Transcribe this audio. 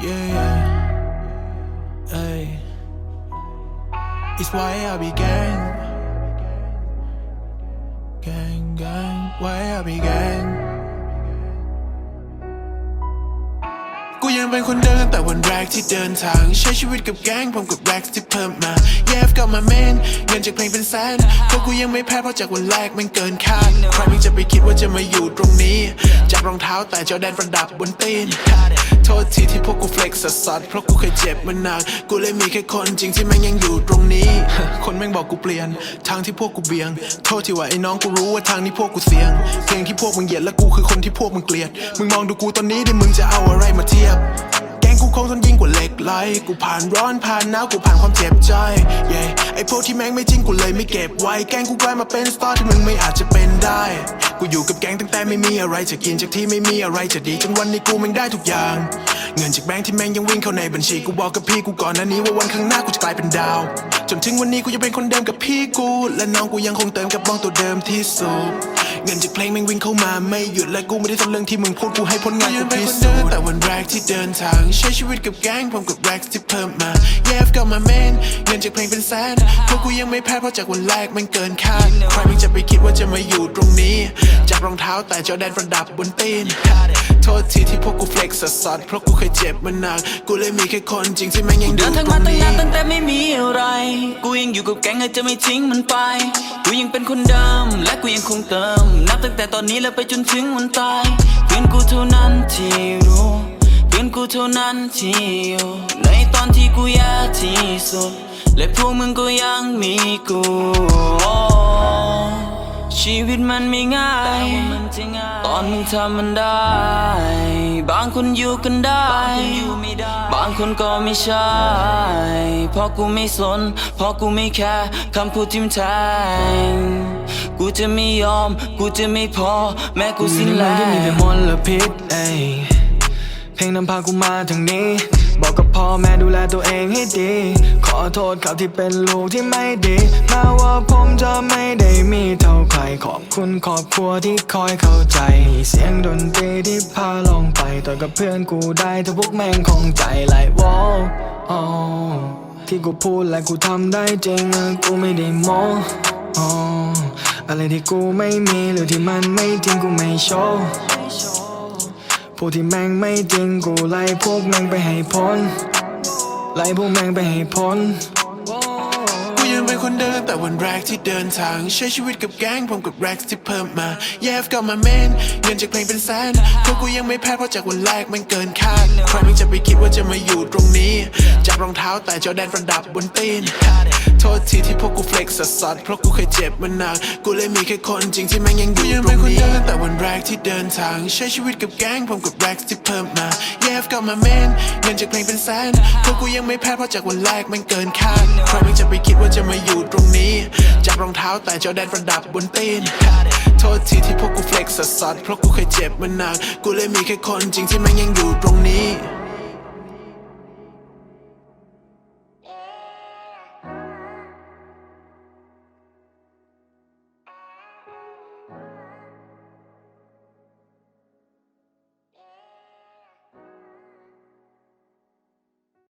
yeah. Ay. It's why I be gang. Gang, gang. Why I be gang. กูยังเป็นคนเดิมตั้งแต่วันแรกที่เดินทาง ใช้ชีวิตกับแก๊งผมกับแร็กที่เพิ่มมา แยฟกับมาเมนเงินจากเพลงเป็นแสนพวกกูยังไม่แพ้เพราะจากวันแรกมันเกินคาดใครมึงจะไปคิดว่าจะมาอยู่ตรงนี้ จากรองเท้าแต่เจอแดนประดับบนตีน โทษทีที่พวกกูเฟล็กซ์สัสเพราะกูเคยเจ็บมาหนัก กูเลยมีแค่คนจริงที่แม่งยังอยู่ตรงนี้ คนแม่งบอกกูเปลี่ยน ทางที่พวกกูเบี่ยง โทษที่ว่าไอ้น้องกูรู้ว่าทางนี้พวกกูเสี่ยง เพลงที่พวกมึงเหยียดและกูคือคนที่พวกมึงเกลียด มึงมองดูกูตอนนี้ดิมึงจะเอาอะไรมาเทียบ งกูคงทนยิ่งกว่าเหล็กไหลกูผ่านร้อนผ่านหนาวกูผ่านความเจ็บใจ yeah. ไอพวกที่แม่งไม่จริงกูเลยไม่เก็บไว้ แกงกูกลายมาเป็นสตาร์ที่มึงไม่อาจจะเป็นได้ กูอยู่กับแกงตั้งแต่ไม่มีอะไรจะกินจากที่ไม่มีอะไรจะดีจนวันนี้กูแม่งได้ทุกอย่าง เงินจากแบงค์ที่แม่งยังวิ่งเข้าในบัญชีกูบอกกับพี่กูก่อนหน้านี้ว่าวันข้างหน้ากูจะกลายเป็นดาว จนถึงวันนี้กูยังเป็นคนเดิมกับพี่กู และน้องกูยังคงเติมกับบ้องตัวเดิมที่สุด เงินจากเพลงแม่งวิ่งเข้ามาไม่หยุดและกูไม่ได้ทำเรื่องที่มึงพูดกูให้ผลงานกูพิสูจน์แต่วันแรกที่เดินทางใช้ชีวิตกับแก๊งพร้อมกับแร็กที่เพิ่มมาแยฟกับมาเมนเงินจากเพลงเป็นแสนพวกกูยังไม่แพ้เพราะจากวันแรกมันเกินคาดใครมึงจะ ไปคิดว่าจะมาอยู่ตรงนี้ จากรองเท้าแต่จอแดนประดับบนตีน โทษทีที่พวกกูเฟล็กซ์สัสๆเพราะกูเคยเจ็บมาหนัก กูเลยมีแค่คนจริงที่แม่งยังอเดิยู่นตทางรมางตั้งนี้ นานตั้งแต่ไม่มีอะไร กูยังอยู่กับแก๊งอาจจะไม่ทิ้งมันไป กูยังเป็นคนเดิมและกูยังคงเติม นับตั้งแต่ตอนนี้แล้วไปจนถึงวันตายเพื่อนกูเท่านั้นที่รู้เพื่อนกูเท่านั้นที่อยู่ในตอนที่กูแย่ที่สุด และพวกมึงก็ยังมีกู ชีวิตมันไม่ง่าย ตอนมึงทำมันได้ บางคนอยู่กันได้ บางคนก็ไม่ใช่ เพราะกูไม่สน เพราะกูไม่แค่คำพูดทิมแทงกูจะไม่ยอม กูจะไม่พอ แม้กูสิ้นแรที่มีแต่งมลพิษเอ้ยเพลงนำพากูมาทางนี้ บอกกับพ่อแม่ดูแลตัวเองให้ดี ขอโทษเขาที่เป็นลูกที่ไม่ดีแม้ว่าผมจะไม่ได้มีเท่าใครขอบคุณครอบครัวที่คอยเข้าใจมีเสียงดนตรีที่พาลงไปต่อยกับเพื่อนกูได้ถ้าพวกแม่งคงใจไหลวอลที่กูพูดและกูทำได้จริงอะกูไม่ได้โมอ๋ออะไรที่กูไม่มีหรือที่มันไม่จริงกูไม่โชว์ พวกที่แม่งไม่จริงกูไล่พวกแม่งไปให้พ้น ไล่พวกแม่งไปให้พ้นกูยังเป็น คนเดิมแต่วันแรกที่เดินทาง ใช้ชีวิตกับแก๊งผมกับแร็กที่เพิ่มมาแยฟกับมาเมนเงินจากเพลงเป็นแสนพวกกูยังไม่แพ้เพราะจากวันแรกมันเกินคาดใครมึงจะไปคิดว่าจะมาอยู่ตรงนี้จากรองเท้าแต่จอแดนประดับบนตีน โทษทีที่พวกกูเฟล็กซ์สัสเพราะกูเคยเจ็บมาหนัก กูเลยมีแค่คนจริงที่แม่งยังอยู่ตรงนี้ตั้งแต่วันแรกที่เดินทาง ใช้ชีวิตกับแก๊งผมกับแร็กที่เพิ่มมาแยฟกับมาเมนเงินจากเพลงเป็นแสนพวกกูยังไม่แพ้เพราะจากวันแรกมันเกินคาดใครมึงจะไปคิดว่าจะมาอยู่ตรงนี้จากรองเท้าแต่จอแดนประดับบนตีน โทษทีที่พวกกูเฟล็กสัสัสเพราะกูเคยเจ็บมาหนัก กูเลยมีแค่คนจริงที่มันยังอยู่ตรงนี้